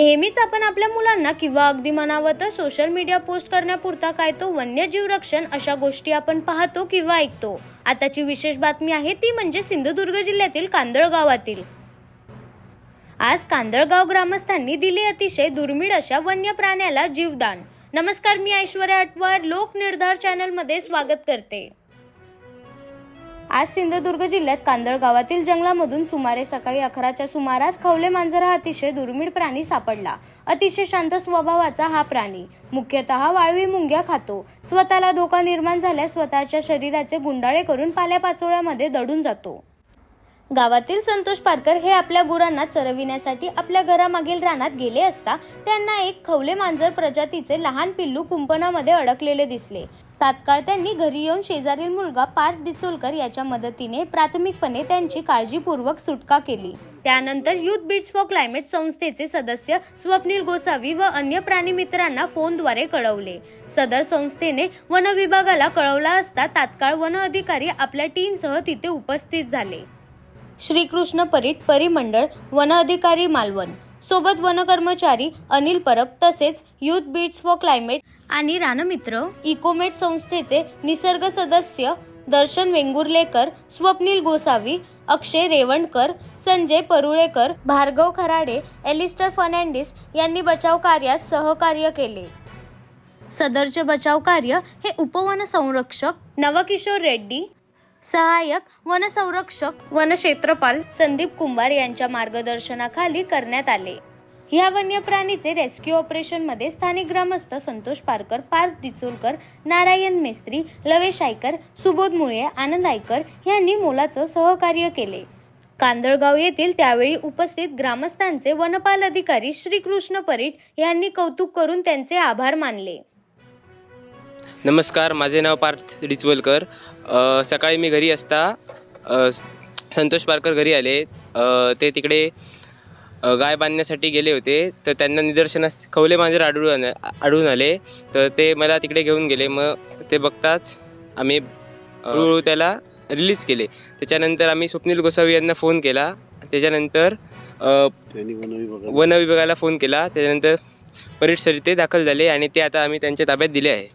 नेहमीच आपण आपल्या मुलांना किंवा अगदी मनावत सोशल मीडिया पोस्ट करण्यापुरता काय तो वन्यजीव रक्षण अशा गोष्टी आपण पाहतो किंवा ऐकतो. आताची विशेष बातमी आहे ती म्हणजे सिंधुदुर्ग जिल्ह्यातील कांदळ गावातील आज कांदळगाव ग्रामस्थांनी दिले अतिशय दुर्मिळ अशा वन्य प्राण्याला जीवदान. नमस्कार मी ऐश्वर्या अटवार लोक निर्धार चॅनलमध्ये स्वागत करते. आज सिंधुदुर्ग जिल्ह्यात कांदळ गावातील जंगलामधून सुमारे सकाळी अकराच्या सुमारास खवले मांजर हा अतिशय दुर्मिळ प्राणी सापडला. अतिशय शांत स्वभावाचा हा प्राणी. मुख्यतः वाळवी मुंग्या खातो. स्वतःला धोका निर्माण झाल्यास स्वतःच्या शरीराचे गुंडाळे करून पाल्यापाचोळ्यामध्ये दडून जातो. गावातील संतोष पारकर हे आपल्या गुरांना चरविण्यासाठी आपल्या घरामागील रानात गेले असता त्यांना एक खवले मांजर प्रजातीचे लहान पिल्लू कुंपणामध्ये अडकलेले दिसले. तात्काळ त्यांनी घरी येऊन शेजारील मुलगा पार्थ डिचोलकर याच्या मदतीने प्राथमिकपणे त्यांची काळजीपूर्वक सुटका केली. त्यानंतर युथ बीट्स फॉर क्लायमेट संस्थेचे सदस्य स्वप्नील गोसावी व अन्य प्राणी मित्रांना फोनद्वारे कळवले. सदर संस्थेने वन विभागाला कळवला असता तात्काळ वन अधिकारी आपल्या टीमसह तिथे उपस्थित झाले. श्रीकृष्ण परीट परिमंडळ वन अधिकारी मालवण. सोबत वन कर्मचारी अनिल परब तसेच युथ बीट्स फॉर क्लायमेट आणि रानमित्र इकोमेट संस्थेचे निसर्ग सदस्य दर्शन वेंगुर्लेकर स्वप्नील गोसावी अक्षय रेवणकर संजय परुळेकर भार्गव खराडे एलिस्टर फर्नांडिस यांनी बचाव कार्यास सहकार्य केले. सदरचे बचाव कार्य हे उपवन संरक्षक नवकिशोर रेड्डी सहाय्यक वनसंरक्षक वनक्षेत्रपाल संदीप कुंभार यांच्या मार्गदर्शनाखाली करण्यात आले. ह्या वन्य प्राणीचे रेस्क्यू ऑपरेशनमध्ये स्थानिक ग्रामस्थ संतोष पारकर पार्थ डिचोलकर नारायण मेस्त्री लवेश आयकर सुबोध मुळे आनंद आयकर यांनी मोलाचं सहकार्य केले. कांदळगाव येथील त्यावेळी उपस्थित ग्रामस्थांचे वनपाल अधिकारी श्रीकृष्ण परीट यांनी कौतुक करून त्यांचे आभार मानले. नमस्कार माझे नाव पार्थ डिचवलकर. सकाळी मी घरी असता संतोष पारकर घरी आले. ते तिकडे गाय बांधण्यासाठी गेले होते. तर त्यांना निदर्शनास खवले मांजर आढळून आढळून आले. तर ते मला तिकडे घेऊन गेले. मग ते बघताच आम्ही हळूहळू त्याला रिलीज केले. त्याच्यानंतर आम्ही स्वप्नील गोसावी यांना फोन केला. त्याच्यानंतर वन विभागाला फोन केला. त्याच्यानंतर परीट ते दाखल झाले आणि ते आता आम्ही त्यांच्या ताब्यात दिले आहे.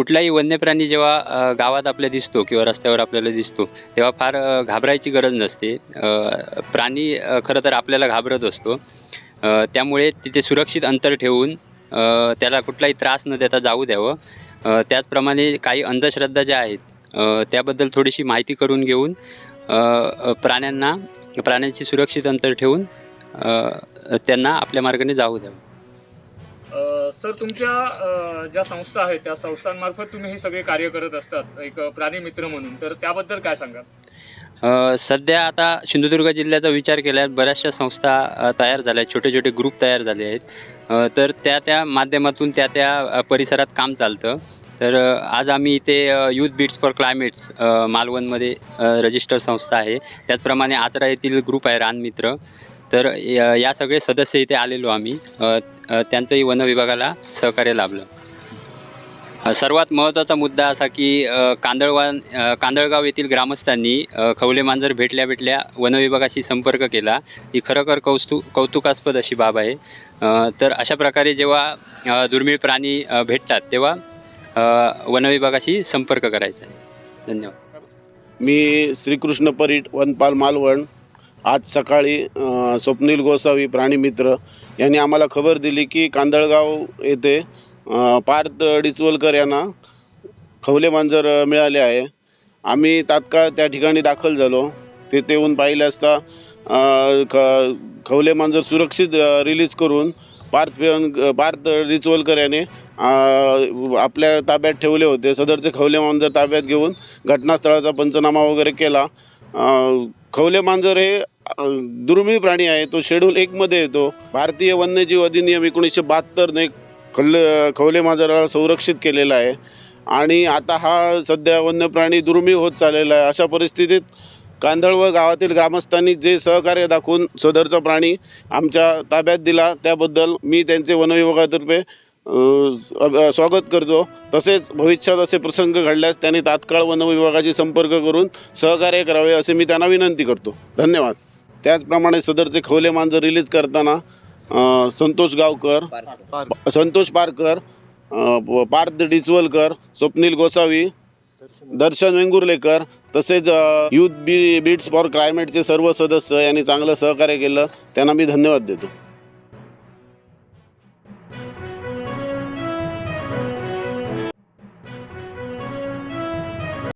कुठलाही वन्य प्राणी जेव्हा गावात आपल्या दिसतो किंवा रस्त्यावर आपल्याला दिसतो तेव्हा फार घाबरायची गरज नसते. प्राणी खरं तर आपल्याला घाबरत असतो. त्यामुळे तिथे सुरक्षित अंतर ठेवून त्याला कुठलाही त्रास न देता जाऊ द्यावं. त्याचप्रमाणे काही अंधश्रद्धा ज्या आहेत त्याबद्दल थोडीशी माहिती करून घेऊन प्राण्यांना प्राण्यांची सुरक्षित अंतर ठेवून त्यांना आपल्या मार्गाने जाऊ द्यावं. सर तुमच्या ज्या संस्था आहेत त्या संस्थांमार्फत तुम्ही हे सगळे कार्य करत असतात एक प्राणी मित्र म्हणून. तर त्याबद्दल काय सांगा सध्या आता सिंधुदुर्ग जिल्ह्याचा विचार केल्यास बऱ्याचशा संस्था तयार झाल्या आहेत छोटे छोटे ग्रुप तयार झाले आहेत. तर त्या त्या माध्यमातून त्या त्या परिसरात काम चालतं. तर आज आम्ही इथे यूथ बीट्स फॉर क्लायमेट्स मालवणमध्ये रजिस्टर संस्था आहे. त्याचप्रमाणे आचरा येथील ग्रुप आहे रानमित्र तर या या सगळे सदस्य इथे आलेलो आम्ही. त्यांचंही वन विभागाला सहकार्य लाभलं. सर्वात महत्त्वाचा मुद्दा असा की कांदळवान कांदळगाव येथील ग्रामस्थांनी खवले मांजर भेटल्या भेटल्या वनविभागाशी संपर्क केला. ही खरोखर कौस्तु कौतुकास्पद अशी बाब आहे. तर अशा प्रकारे जेव्हा दुर्मिळ प्राणी भेटतात तेव्हा वनविभागाशी संपर्क करायचा आहे. धन्यवाद. मी श्रीकृष्ण परीट वनपाल मालवण आज सकाळी स्वप्नील गोसावी प्राणीमित्र यांनी आम्हाला खबर दिली की कांदळगाव येथे पार्थ डिचवलकर यांना खवले मांजर मिळाले आहे. आम्ही तात्काळ त्या ठिकाणी दाखल झालो. तिथे येऊन पाहिले असता ख खवले मांजर सुरक्षित रिलीज करून पार्थ पेवन पार्थ डिचवलकर याने आपल्या ताब्यात ठेवले होते. सदरचे खवले मांजर ताब्यात घेऊन घटनास्थळाचा पंचनामा वगैरे केला. खवले मांजर हे दुर्मिळ प्राणी आहे तो शेड्यूल एकमध्ये येतो. भारतीय वन्यजीव अधिनियम एकोणीसशे बहात्तरने खल्ल खवले मांजराला संरक्षित केलेला आहे. आणि आता हा सध्या वन्य प्राणी दुर्मिळ होत चाललेला आहे. अशा परिस्थितीत कांदळव गावातील ग्रामस्थांनी जे सहकार्य दाखवून सदरचा प्राणी आमच्या ताब्यात दिला त्याबद्दल मी त्यांचे वनविभागातर्फे स्वागत करतो. तसेच भविष्यात असे प्रसंग घडल्यास त्यांनी तात्काळ वनविभागाशी संपर्क करून सहकार्य करावे असे मी त्यांना विनंती करतो. धन्यवाद. त्याचप्रमाणे सदरचे खवले मांजर रिलीज करताना अ, संतोष गावकर संतोष पारकर अ, प- पार्थ डिचवलकर स्वप्नील गोसावी दर्शन वेंगुर्लेकर तसेच यूथ बी बीट्स फॉर क्लायमेटचे सर्व सदस्य यांनी चांगलं सहकार्य केलं. त्यांना मी धन्यवाद देतो.